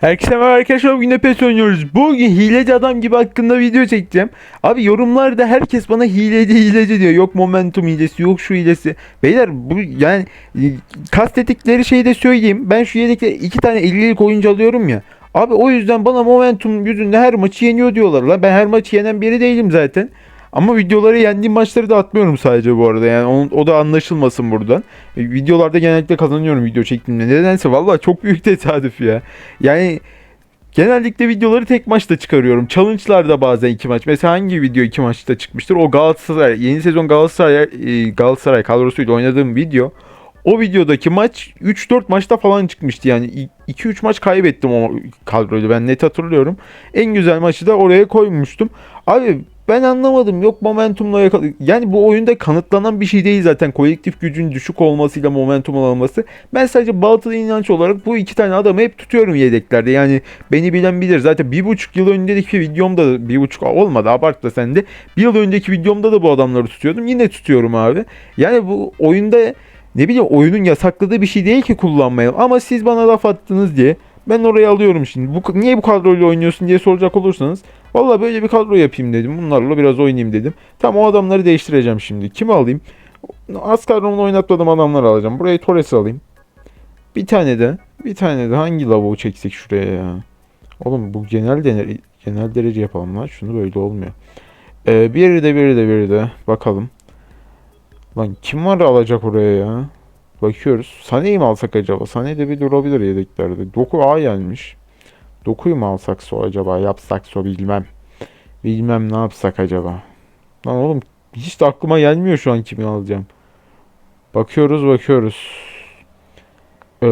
Herkese merhaba arkadaşlar bugün PES oynuyoruz. Bugün hileci adam gibi hakkında video çekeceğim. Abi yorumlarda herkes bana hileci hileci diyor. Yok momentum hilesi yok şu hilesi. Beyler bu yani e, kastettikleri şeyi de söyleyeyim. Ben şu yedekte iki tane 50'lik oyuncu alıyorum ya. Abi o yüzden bana momentum yüzünden her maçı yeniyor diyorlar. La ben her maçı yenen biri değilim zaten. Ama videoları yendiğim maçları da atmıyorum sadece bu arada. Yani o, o da anlaşılmasın buradan. E, videolarda genellikle kazanıyorum video çektiğimde. Nedense vallahi çok büyük tesadüf ya. Yani genellikle videoları tek maçta çıkarıyorum. Challenge'larda bazen iki maç. Mesela hangi video iki maçta çıkmıştır? O Galatasaray, yeni sezon Galatasaray, e, Galatasaray kadrosuyla oynadığım video. O videodaki maç 3-4 maçta falan çıkmıştı yani 2-3 maç kaybettim o kadroyla ben net hatırlıyorum. En güzel maçı da oraya koymuştum. Abi ben anlamadım yok momentumla yakal yani bu oyunda kanıtlanan bir şey değil zaten kolektif gücün düşük olmasıyla momentum alınması. Ben sadece batıl inanç olarak bu iki tane adamı hep tutuyorum yedeklerde. Yani beni bilen bilir zaten bir buçuk yıl önceki videomda bir buçuk olmadı abartma sen de. Bir yıl önceki videomda da bu adamları tutuyordum yine tutuyorum abi. Yani bu oyunda ne bileyim oyunun yasakladığı bir şey değil ki kullanmayalım. Ama siz bana laf attınız diye ben oraya alıyorum şimdi. Bu, niye bu kadroyla oynuyorsun diye soracak olursanız. Valla böyle bir kadro yapayım dedim. Bunlarla biraz oynayayım dedim. Tam o adamları değiştireceğim şimdi. Kimi alayım? Az kadromla oynatmadığım adamları alacağım. Buraya Torres'i alayım. Bir tane de. Bir tane de hangi lavuğu çeksek şuraya ya. Oğlum bu genel dener, genel derece yapalım lan. Şunu böyle olmuyor. Ee, biri de biri de biri de. Bakalım. Lan kim var alacak oraya ya? Bakıyoruz. Sane'yi mi alsak acaba? Sane de bir durabilir yedeklerde. Doku A gelmiş. Dokuyu mu alsak so acaba? Yapsak so bilmem. Bilmem ne yapsak acaba. Lan oğlum hiç de aklıma gelmiyor şu an kimi alacağım. Bakıyoruz bakıyoruz. Ee,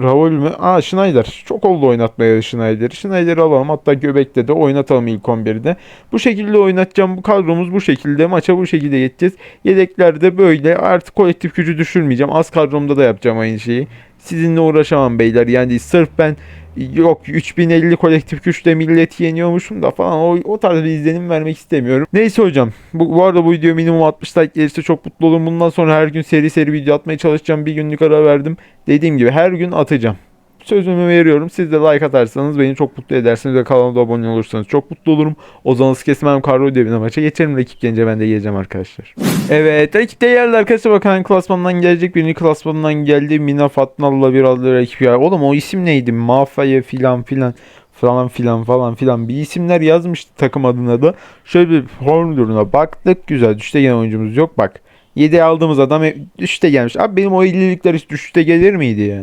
Raul mü? Aa Schneider. Çok oldu oynatmaya Schneider'i. Schneider'i alalım. Hatta Göbek'te de oynatalım ilk 11'de. Bu şekilde oynatacağım. Bu kadromuz bu şekilde. Maça bu şekilde geçeceğiz. Yedeklerde böyle. Artık kolektif gücü düşürmeyeceğim. Az kadromda da yapacağım aynı şeyi. Sizinle uğraşamam beyler. Yani sırf ben yok 3050 kolektif güçle millet yeniyormuşum da falan o, o tarz bir izlenim vermek istemiyorum. Neyse hocam bu, bu arada bu video minimum 60 like gelirse çok mutlu olurum. Bundan sonra her gün seri seri video atmaya çalışacağım. Bir günlük ara verdim. Dediğim gibi her gün atacağım. Sözümü veriyorum. Siz de like atarsanız beni çok mutlu edersiniz ve kanalıma abone olursanız çok mutlu olurum. O zaman kesmem Karro ödevine maça geçerim. Rakip gelince ben de geleceğim arkadaşlar. Evet rakip de yerli arkadaşlar bakan klasmandan gelecek. Birinci klasmandan geldi. Mina Fatnal'la bir adı rakip ya. Oğlum o isim neydi? Mafya filan filan falan filan falan filan bir isimler yazmıştı takım adına da. Şöyle bir formülüne baktık. Güzel. Düşte gelen oyuncumuz yok. Bak. 7 aldığımız adam hep düşte gelmiş. Abi benim o 50'likler hiç düşte gelir miydi ya?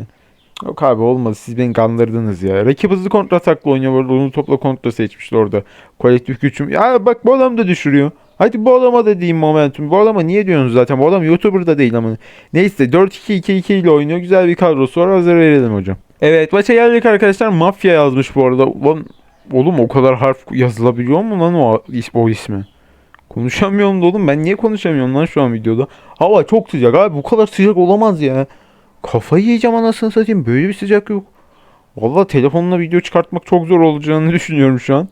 Yok abi olmadı. Siz beni kandırdınız ya. Rakip hızlı kontra atakla oynuyor. Orada onu topla kontra seçmişler orada. Kolektif gücüm. Ya bak bu adam da düşürüyor. Hadi bu adama da diyeyim momentum. Bu adama niye diyorsunuz zaten? Bu adam YouTuber da değil ama. Neyse 4-2-2-2 ile oynuyor. Güzel bir kadrosu var. Hazır verelim hocam. Evet maça geldik arkadaşlar. Mafya yazmış bu arada. Ulan, oğlum o kadar harf yazılabiliyor mu lan o, o ismi? Konuşamıyorum da oğlum. Ben niye konuşamıyorum lan şu an videoda? Hava çok sıcak abi. Bu kadar sıcak olamaz ya. Kafayı yiyeceğim anasını satayım. Böyle bir sıcak yok. Valla telefonla video çıkartmak çok zor olacağını düşünüyorum şu an.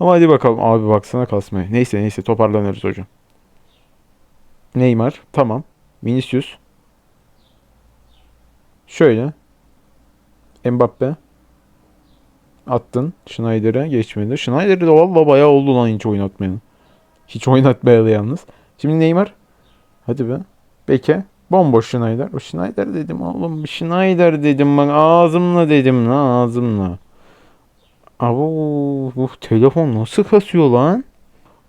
Ama hadi bakalım. Abi baksana kasmaya. Neyse neyse toparlanırız hocam. Neymar. Tamam. Vinicius. Şöyle. Mbappe. Attın. Schneider'e geçmedi. Schneider'i de valla bayağı oldu lan hiç oynatmayan. Hiç oynatmayalı yalnız. Şimdi Neymar. Hadi be. Beke. Bomboş Schneider. O Schneider dedim oğlum. Schneider dedim bak ağzımla dedim lan ağzımla. Abo bu telefon nasıl kasıyor lan?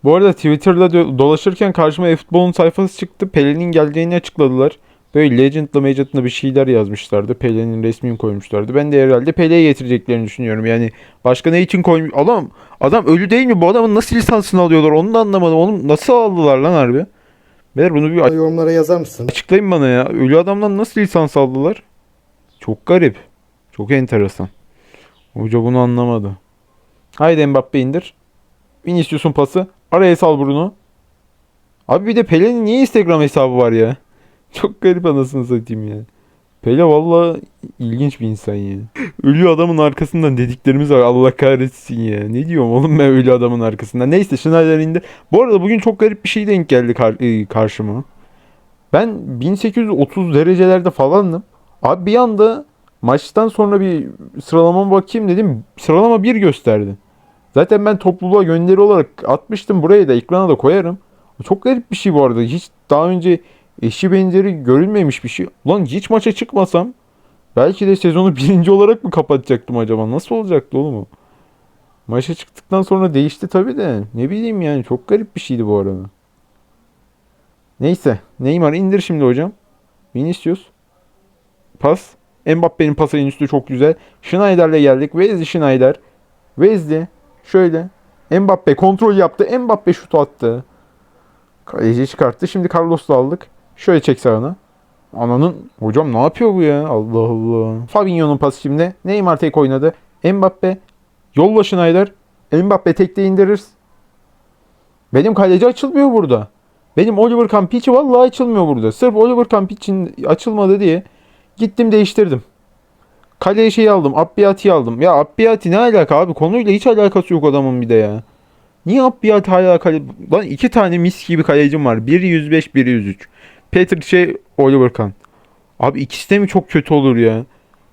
Bu arada Twitter'da do- dolaşırken karşıma e-futbolun sayfası çıktı. Pelin'in geleceğini açıkladılar. Böyle Legend'la Magend'la bir şeyler yazmışlardı. Pelin'in resmini koymuşlardı. Ben de herhalde Pele'ye getireceklerini düşünüyorum. Yani başka ne için koymuş? Adam adam ölü değil mi? Bu adamın nasıl lisansını alıyorlar? Onu da anlamadım. Onu nasıl aldılar lan harbi? Beyler bunu bir Yorumlara yazar mısın? Açıklayın bana ya. Ölü adamdan nasıl lisans aldılar? Çok garip. Çok enteresan. Hoca bunu anlamadı. Haydi Mbappe indir. Vinicius'un pası. Araya sal Bruno. Abi bir de Pele'nin niye Instagram hesabı var ya? Çok garip anasını satayım ya. Pele valla ilginç bir insan ya. Ölü adamın arkasından dediklerimiz var. Allah kahretsin ya. Ne diyorum oğlum ben ölü adamın arkasından. Neyse Schneider indi. Bu arada bugün çok garip bir şey denk geldi kar- e, karşıma. Ben 1830 derecelerde falandım. Abi bir anda Maçtan sonra bir sıralamama bakayım dedim. Sıralama 1 gösterdi. Zaten ben topluluğa gönderi olarak atmıştım. Buraya da ekrana da koyarım. Çok garip bir şey bu arada. Hiç daha önce eşi benzeri görülmemiş bir şey. Ulan hiç maça çıkmasam belki de sezonu birinci olarak mı kapatacaktım acaba? Nasıl olacaktı oğlum? Maça çıktıktan sonra değişti tabii de. Ne bileyim yani çok garip bir şeydi bu arada. Neyse. Neymar indir şimdi hocam. Vinicius. Pas. Mbappe'nin pası en üstü çok güzel. Schneider'le geldik. Wesley Schneider. Wesley. Şöyle. Mbappe kontrol yaptı. Mbappe şut attı. Kaleci çıkarttı. Şimdi Carlos'u aldık. Şöyle çek sağına. Ananın hocam ne yapıyor bu ya? Allah Allah. Fabinho'nun pası şimdi. Neymar tek oynadı. Mbappe. Yolla Schneider. Mbappe tekte indirir. Benim kaleci açılmıyor burada. Benim Oliver Campici vallahi açılmıyor burada. Sırf Oliver Campici'nin açılmadı diye gittim değiştirdim. Kaleye şey aldım. Abbiati'yi aldım. Ya Abbiati ne alaka abi? Konuyla hiç alakası yok adamın bir de ya. Niye Abbiati hala kale... Lan iki tane mis gibi kalecim var. Biri 105, biri 103. Peter şey Oliver Kahn. Abi ikisi de mi çok kötü olur ya?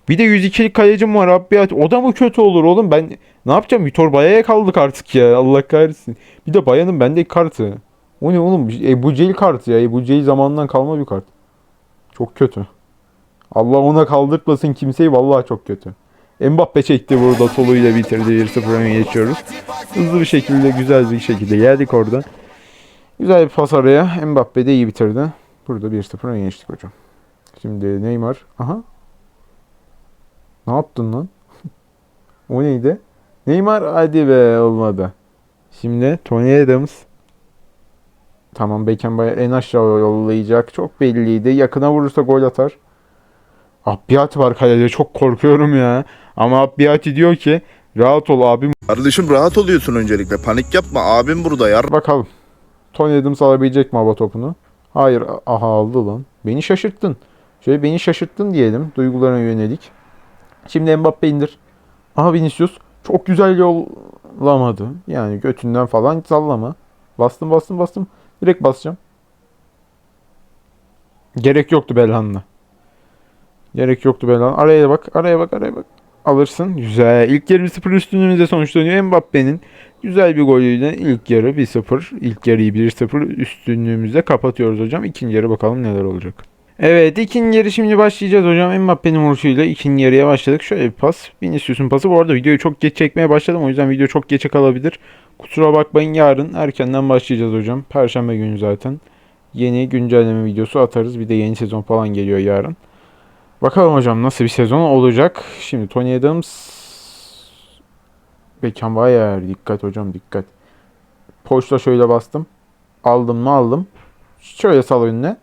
Bir de 102'lik kalecim var Abbiati. O da mı kötü olur oğlum? Ben ne yapacağım? Vitor Baya'ya kaldık artık ya. Allah kahretsin. Bir de Baya'nın bendeki kartı. O ne oğlum? Ebu Cehil kartı ya. Ebu Cehil zamanından kalma bir kart. Çok kötü. Allah ona kaldırtmasın kimseyi vallahi çok kötü. Mbappe çekti burada soluyla bitirdi 1-0 öne geçiyoruz. Hızlı bir şekilde güzel bir şekilde geldik orada. Güzel bir pas araya. Mbappe de iyi bitirdi. Burada 1-0 öne geçtik hocam. Şimdi Neymar. Aha. Ne yaptın lan? o neydi? Neymar hadi be olmadı. Şimdi Tony Adams. Tamam Beckenbauer en aşağı yollayacak. Çok belliydi. Yakına vurursa gol atar. Abbiati var kalede. Çok korkuyorum ya. Ama Abbiati diyor ki rahat ol abim. Kardeşim rahat oluyorsun öncelikle. Panik yapma. Abim burada yar. Bakalım. Tony Adams alabilecek mi hava topunu? Hayır. Aha aldı lan. Beni şaşırttın. Şöyle beni şaşırttın diyelim. Duygularına yönelik. Şimdi Mbappe indir. Aha Vinicius. Çok güzel yollamadı. Yani götünden falan sallama. Bastım bastım bastım. Direkt basacağım. Gerek yoktu Belhan'la. Gerek yoktu Belhan. Araya bak, araya bak, araya bak. Alırsın. Güzel. İlk yarı 1-0 üstünlüğümüzde sonuçlanıyor. Mbappe'nin güzel bir golüyle ilk yarı 1-0. İlk yarıyı 1-0 üstünlüğümüzde kapatıyoruz hocam. İkinci yarı bakalım neler olacak. Evet ikinci yarı şimdi başlayacağız hocam. Mbappe'nin vuruşuyla ikinci yarıya başladık. Şöyle bir pas. Vinicius'un pası. Bu arada videoyu çok geç çekmeye başladım. O yüzden video çok geçe kalabilir. Kusura bakmayın yarın erkenden başlayacağız hocam. Perşembe günü zaten. Yeni güncelleme videosu atarız. Bir de yeni sezon falan geliyor yarın. Bakalım hocam nasıl bir sezon olacak. Şimdi Tony Adams Beckenbauer dikkat hocam dikkat. Poşla şöyle bastım. Aldım mı aldım. Şöyle sal önüne.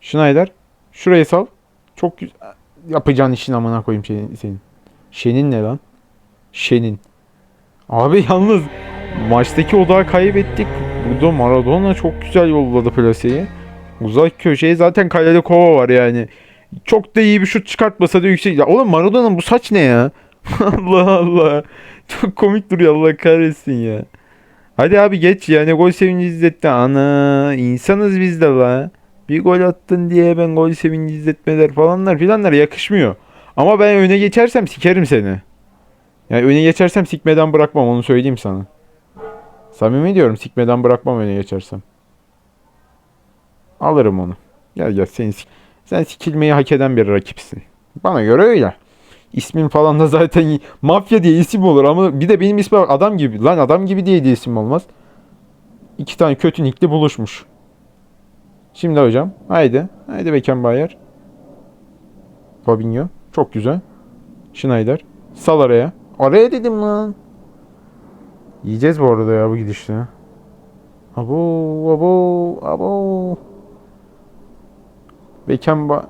Schneider. Şuraya sal. Çok güzel. Yapacağın işin amına koyayım senin. senin. Şenin ne lan? Şenin. Abi yalnız maçtaki odağı kaybettik. Burada Maradona çok güzel yolladı plaseyi. Uzak köşeye zaten kalede kova var yani. Çok da iyi bir şut çıkartmasa da yüksek. Ya oğlum Maradona'nın bu saç ne ya? Allah Allah. Çok komik duruyor Allah kahretsin ya. Hadi abi geç ya ne gol sevinci izletti. Ana insanız biz de la. Bir gol attın diye ben gol sevinci izletmeler falanlar filanlar yakışmıyor. Ama ben öne geçersem sikerim seni. Yani öne geçersem sikmeden bırakmam onu söyleyeyim sana. Samimi diyorum sikmeden bırakmam öne geçersem. Alırım onu. Gel gel seni sik- Sen sikilmeyi hak eden bir rakipsin. Bana göre öyle. İsmin falan da zaten mafya diye isim olur ama bir de benim ismim adam gibi. Lan adam gibi diye de isim olmaz. İki tane kötü nickli buluşmuş. Şimdi hocam. Haydi. Haydi Beckenbauer. Fabinho. Çok güzel. Schneider. Sal araya. Araya dedim lan. Yiyeceğiz bu arada ya bu gidişle. Abo, abo, abo. Beckenbauer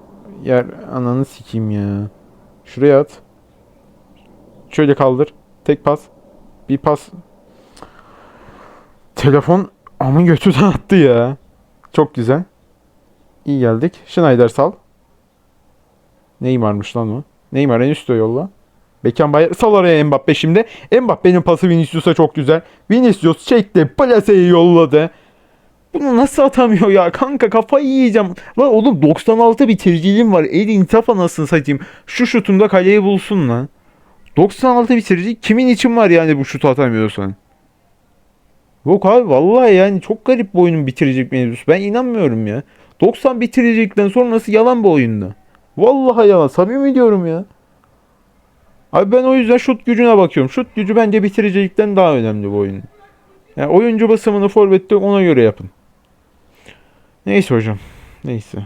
yer ananı sikeyim ya. Şuraya at. Şöyle kaldır. Tek pas. Bir pas. Telefon amın götüden attı ya. Çok güzel. İyi geldik. Schneider sal. Neymar'mış lan o. Neymar en üstte yolla. Beckenbauer sal araya Mbappe şimdi. Mbappe'nin pası Vinicius'a çok güzel. Vinicius çekti. Plaseyi yolladı. Bunu nasıl atamıyor ya kanka kafayı yiyeceğim. Lan oğlum 96 bitiriciliğim var. El intaf anasını satayım. Şu şutunda kaleyi bulsun lan. 96 bitirici kimin için var yani bu şutu atamıyorsan? Yok abi vallahi yani çok garip bu oyunun bitirecek mevzusu. Ben inanmıyorum ya. 90 bitirecekten sonrası yalan bu oyunda. Vallahi yalan. Samimi diyorum ya. Abi ben o yüzden şut gücüne bakıyorum. Şut gücü bence bitiricilikten daha önemli bu oyunun. Yani oyuncu basımını forvette ona göre yapın. Neyse hocam. Neyse.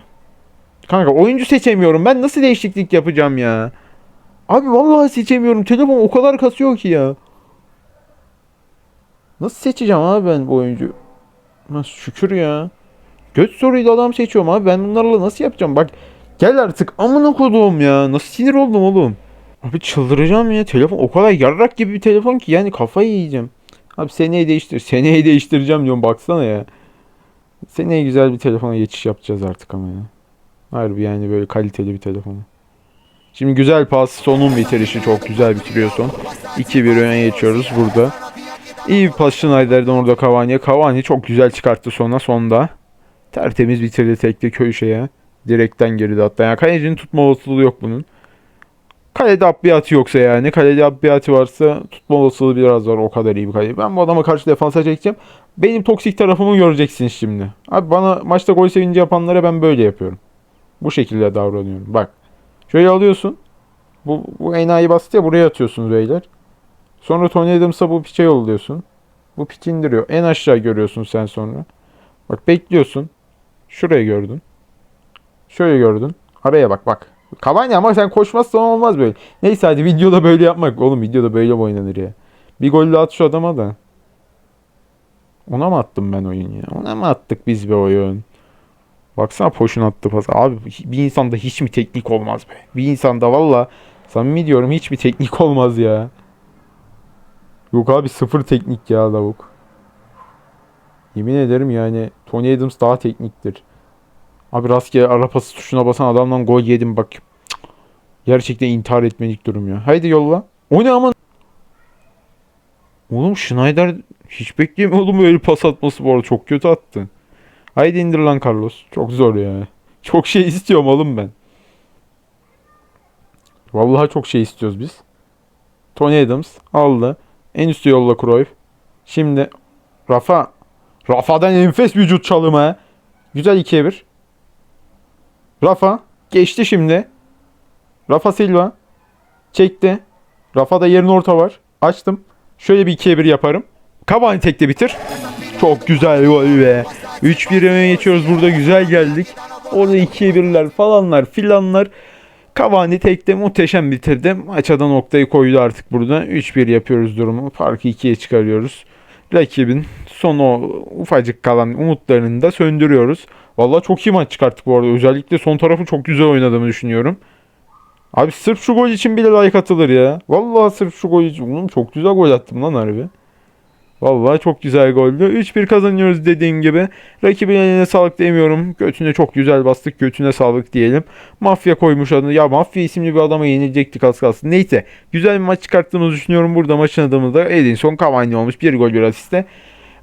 Kanka oyuncu seçemiyorum. Ben nasıl değişiklik yapacağım ya? Abi vallahi seçemiyorum. Telefon o kadar kasıyor ki ya. Nasıl seçeceğim abi ben bu oyuncu? Nasıl şükür ya. Göt soruyla adam seçiyorum abi. Ben bunlarla nasıl yapacağım? Bak gel artık amına koduğum ya. Nasıl sinir oldum oğlum. Abi çıldıracağım ya. Telefon o kadar yarrak gibi bir telefon ki yani kafayı yiyeceğim. Abi seneye değiştir. Seneye değiştireceğim diyorum baksana ya. Seneye güzel bir telefona geçiş yapacağız artık ama ya. Harbi yani böyle kaliteli bir telefon. Şimdi güzel pas sonun bitirişi çok güzel bitiriyor son. 2-1 öne geçiyoruz burada. İyi bir pas Schneider'den orada Cavani'ye. Cavani çok güzel çıkarttı sonra sonda. Tertemiz bitirdi tekli köşeye. Direkten girdi hatta. Yani kalecinin tutma olasılığı yok bunun. Kalede abbiyatı yoksa yani. Kalede abbiyatı varsa tutma olasılığı biraz var. O kadar iyi bir kaleci. Ben bu adama karşı defansa çekeceğim. Benim toksik tarafımı göreceksiniz şimdi. Abi bana maçta gol sevinci yapanlara ben böyle yapıyorum. Bu şekilde davranıyorum. Bak. Şöyle alıyorsun. Bu, bu enayi bastı ya buraya atıyorsunuz beyler. Sonra Tony Adams'a bu piçe yolluyorsun. Bu piç indiriyor. En aşağı görüyorsun sen sonra. Bak bekliyorsun. Şurayı gördün. Şöyle gördün. Araya bak bak. Cavani ama sen koşmazsan olmaz böyle. Neyse hadi videoda böyle yapmak. Oğlum videoda böyle oynanır ya? Bir gol at şu adama da. Ona mı attım ben oyun ya? Ona mı attık biz bir oyun? Baksana poşun attı pas. Abi bir insanda hiç mi teknik olmaz be? Bir insanda valla samimi diyorum hiç mi teknik olmaz ya? Yok abi sıfır teknik ya lavuk. Yemin ederim yani Tony Adams daha tekniktir. Abi rastgele ara pası tuşuna basan adamdan gol yedim bak. Gerçekten intihar etmelik durum ya. Haydi yolla. O ne aman. Oğlum Schneider hiç beklemiyordum böyle pas atması bu arada. Çok kötü attı. Haydi indir lan Carlos. Çok zor ya. Çok şey istiyorum oğlum ben. Vallahi çok şey istiyoruz biz. Tony Adams aldı. En üstü yolla Cruyff. Şimdi Rafa. Rafa'dan enfes vücut çalımı. Güzel 2'ye 1. Rafa geçti şimdi. Rafa Silva çekti. Rafa'da yerin orta var. Açtım. Şöyle bir 2'ye 1 yaparım. Cavani tekte bitir. Çok güzel gol be. 3-1 öne geçiyoruz burada güzel geldik. Orada 2'ye 1'ler falanlar filanlar. Cavani tekte muhteşem bitirdi. Maçada noktayı koydu artık burada. 3-1 yapıyoruz durumu. Farkı 2'ye çıkarıyoruz. Rakibin son o ufacık kalan umutlarını da söndürüyoruz. Vallahi çok iyi maç çıkarttık bu arada. Özellikle son tarafı çok güzel oynadığımı düşünüyorum. Abi sırf şu gol için bile like atılır ya. Vallahi sırf şu gol için. Oğlum çok güzel gol attım lan harbi. Vallahi çok güzel goldü. 3-1 kazanıyoruz dediğim gibi. Rakibin eline sağlık demiyorum. Götüne çok güzel bastık. Götüne sağlık diyelim. Mafya koymuş adını. Ya Mafya isimli bir adama yenilecektik az kalsın. Neyse. Güzel bir maç çıkarttığımızı düşünüyorum. Burada maçın adamı da Edinson Cavani olmuş. Bir gol bir asiste.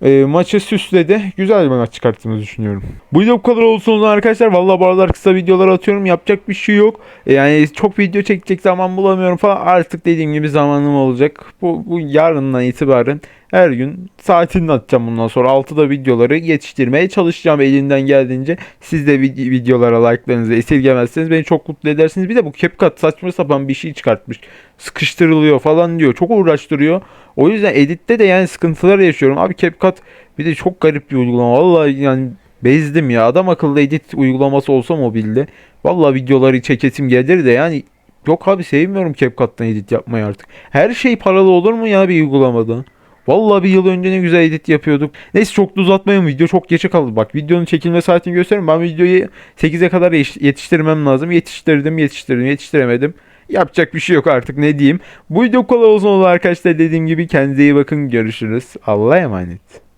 E, maçı süsledi. Güzel bir maç çıkarttığımızı düşünüyorum. Bu video bu kadar olsun arkadaşlar. Vallahi bu aralar kısa videolar atıyorum. Yapacak bir şey yok. E, yani çok video çekecek zaman bulamıyorum falan. Artık dediğim gibi zamanım olacak. Bu, bu yarından itibaren her gün saatini atacağım bundan sonra. 6'da videoları yetiştirmeye çalışacağım elinden geldiğince. Siz de vid- videolara like'larınızı esirgemezseniz beni çok mutlu edersiniz. Bir de bu CapCut saçma sapan bir şey çıkartmış. Sıkıştırılıyor falan diyor. Çok uğraştırıyor. O yüzden editte de yani sıkıntılar yaşıyorum. Abi CapCut bir de çok garip bir uygulama. Vallahi yani bezdim ya. Adam akıllı edit uygulaması olsa mobilde. Vallahi videoları çekesim gelir de yani yok abi sevmiyorum CapCut'tan edit yapmayı artık. Her şey paralı olur mu ya bir uygulamada? Vallahi bir yıl önce ne güzel edit yapıyorduk. Neyse çok da uzatmayalım. Video çok geçe kaldı. Bak videonun çekilme saatini göstereyim. Ben videoyu 8'e kadar yetiş- yetiştirmem lazım. Yetiştirdim, yetiştirdim, yetiştiremedim. Yapacak bir şey yok artık ne diyeyim. Bu video kolay olsun arkadaşlar. Dediğim gibi kendinize iyi bakın. Görüşürüz. Allah'a emanet.